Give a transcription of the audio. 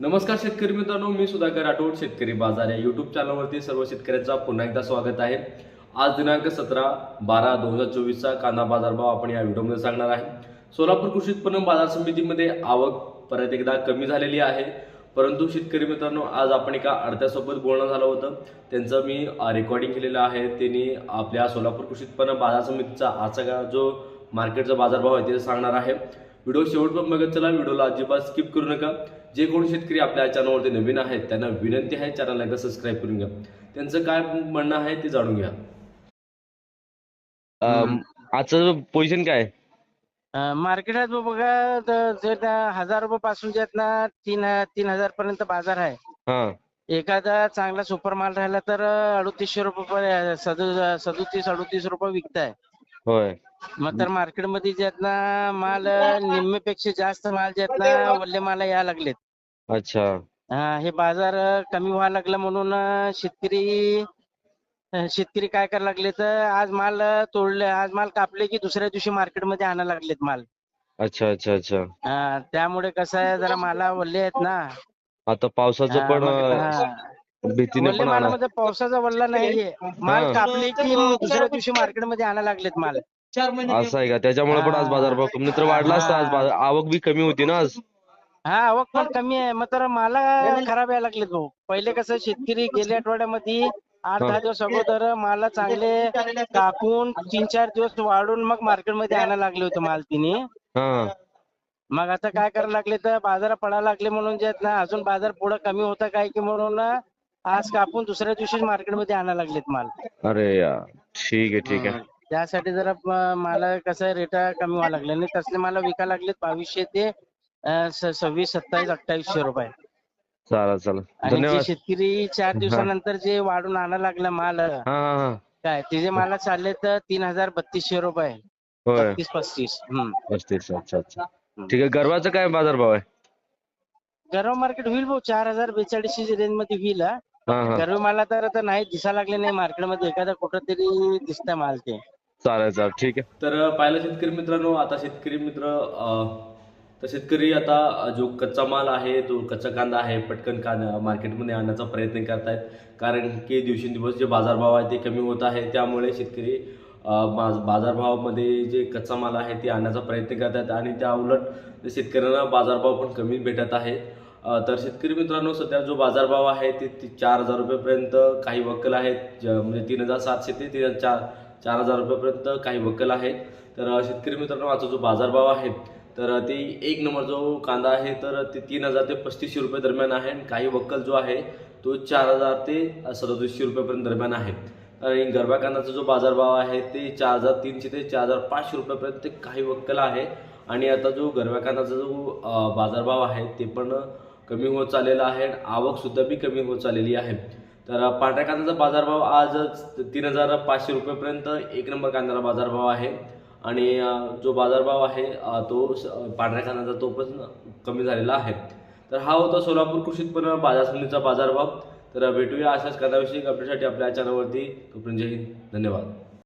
नमस्कार शेतकरी मित्रांनो मी सुधाकर राठोड शेतकरी बाजार या युट्यूब चॅनलवरती सर्व शेतकऱ्यांचा पुन्हा एकदा स्वागत आहे. आज दिनांक सतरा बारा दोन हजार चोवीसचा कांदा बाजारभाव आपण या व्हिडिओमध्ये सांगणार आहे. सोलापूर कृषी उत्पन्न बाजार समितीमध्ये आवक परत एकदा कमी झालेली आहे. परंतु शेतकरी मित्रांनो आज आपण एका अडत्यासोबत बोलणं झालं होतं. त्यांचं मी रेकॉर्डिंग केलेलं आहे. त्यांनी आपल्या सोलापूर कृषी उत्पन्न बाजार समितीचा आजचा का जो मार्केटचा बाजारभाव आहे ते सांगणार आहे. व्हिडिओ शेवटपर्यंत बघत चला. व्हिडिओला अजिबात स्किप करू नका. जे कोणी शेतकरी आपल्या चॅनलवरती नवीन आहेत त्यांना विनंती आहे चॅनलला एकदा सबस्क्राईब करून घ्या. त्यांचं काय म्हणणं आहे ते जाणून घ्या. अं, आजचं पोझिशन काय? मार्केटात बघा तर जर त्या हजार रुपये पासून जे आहेत ना तीन तीन हजार पर्यंत बाजार आहे. हा. एखादा चांगला सुपर माल राहिला तर अडुतीसशे रुपये पर्यंत सदु सदोतीस अडुतीस रुपये विकताय. होय. मग तर मार्केटमध्ये जे आहेत ना माल निम्मेपेक्षा जास्त माल जे आहेत ना वल्ले माल यायला लागलेत. अच्छा. हा, हे बाजार कमी व्हायला लागलं म्हणून शेतकरी शेतकरी काय करायला लागले तर आज माल तोडले आज माल कापले की दुसऱ्या दिवशी मार्केटमध्ये आणायला लागलेत माल. अच्छा अच्छा अच्छा. हा, त्यामुळे कसं आहे जरा माला वल्ले आहेत ना. आता पावसाचं पण अं. भीतीने वल्ले पण आणा मालामध्ये पावसाचा वल्ला नाहीये माल हा. कापले की दुसऱ्या दिवशी मार्केटमध्ये आणायला लागलेत माल. असं आहे का? त्याच्यामुळे पण आज. बाजारभाव कमी नाही तर वाढला असता आज बाजार. आवक बी कमी होती ना आज. हा आवक पण कमी आहे. मग तर माला खराब यायला लागलेत भाऊ पहिले कसं शेतकरी गेल्या आठवड्यामध्ये आठ. दहा दिवस अगोदर माल चांगले कापून तीन चार दिवस वाढून मग मार्केटमध्ये आणायला लागले होते माल तिने. हा. मग आता काय करायला लागले तर बाजार पडायला लागले म्हणून जे आहेत ना अजून बाजार पुढे कमी होता काय की म्हणून आज कापून दुसऱ्या दिवशीच मार्केटमध्ये आणायला लागलेत माल. अरे यार. ठीक आहे ठीक आहे. त्यासाठी जरा मला कसं रेट कमी व्हायला लागले. आणि तसले मला विकायला लागलेत बावीसशे ते अं, स- सव्वीस सत्तावीस अठ्ठावीसशे रुपये. चालेल चालेल. आणि जे धन्यवाद. शेतकरी चार दिवसानंतर जे वाढून आणायला लागला माल हा हा हा. काय ते जे मला चालले तर तीन हजार बत्तीसशे रुपये. होय. बत्तीस पस्तीस. हम्म. पस्तीस अच्छा अच्छा. ठीक आहे गरवाचं काय बाजारभाव आहे? गरम मार्केट होईल भाऊ चार हजार बेचाळीसशे रेंजमध्ये होईल हा. हा हा. गरम मला तर आता नाही दिसा लागले नाही मार्केटमध्ये. एखादा कुठं तरी दिसतंय माल ते. चालेल चालेल. ठीक आहे. तर पाहिलं शेतकरी मित्रांनो आता शेतकरी मित्र तर शेतकरी आता जो कच्चा माल आहे तो कच्चा कांदा आहे पटकन कांदा मार्केटमध्ये आणण्याचा प्रयत्न करतायत. कारण की दिवसेंदिवस जे बाजारभाव आहे ते कमी होत आहे. त्यामुळे शेतकरी बाज- बाजारभावामध्ये जे कच्चा माल आहे ते आणण्याचा प्रयत्न करतात आणि त्या उलट शेतकऱ्यांना बाजारभाव पण कमी भेटत आहे. तर शेतकरी मित्रांनो सध्या जो बाजारभाव आहे ते चार हजार रुपयेपर्यंत काही वक्कल आहेत. म्हणजे तीन हजार सातशे ते तीन चार चार हजार रुपयापर्यंत काही वक्कल आहेत. तर शेतकरी मित्रांनो आजचा जो बाजारभाव आहे तर ते एक नंबर जो कांदा आहे तर ते तीन हजार ते पस्तीसशे रुपये दरम्यान आहे. आणि काही वक्कल जो आहे तो चार हजार ते सदतीसशे रुपयेपर्यंत दरम्यान आहे. आणि गरबा कांदाचा जो बाजारभाव आहे ते चार हजार तीनशे ते चार हजार पाचशे रुपयापर्यंत काही वक्कल आहे. आणि आता जो गरबा कांदाचा जो बाजारभाव आहे ते पण कमी होत चाललेला आहे. आणि आवकसुद्धा बी कमी होत चाललेली आहे. तर पांढऱ्या कांद्याचा बाजारभाव आज तीन हजार पाचशे रुपयेपर्यंत एक नंबर कांद्याला बाजारभाव आहे. आणि जो बाजारभाव आहे तो स- पांढऱ्या कांद्याचा तो पण कमी झालेला आहे. तर हा होता सोलापूर कृषी उत्पन्न बाजार समितीचा बाजारभाव. तर भेटूया अशाच कांद्याविषयी अपडेटसाठी आपल्या चॅनलवरती तोपर्यंत जय हिंद. धन्यवाद.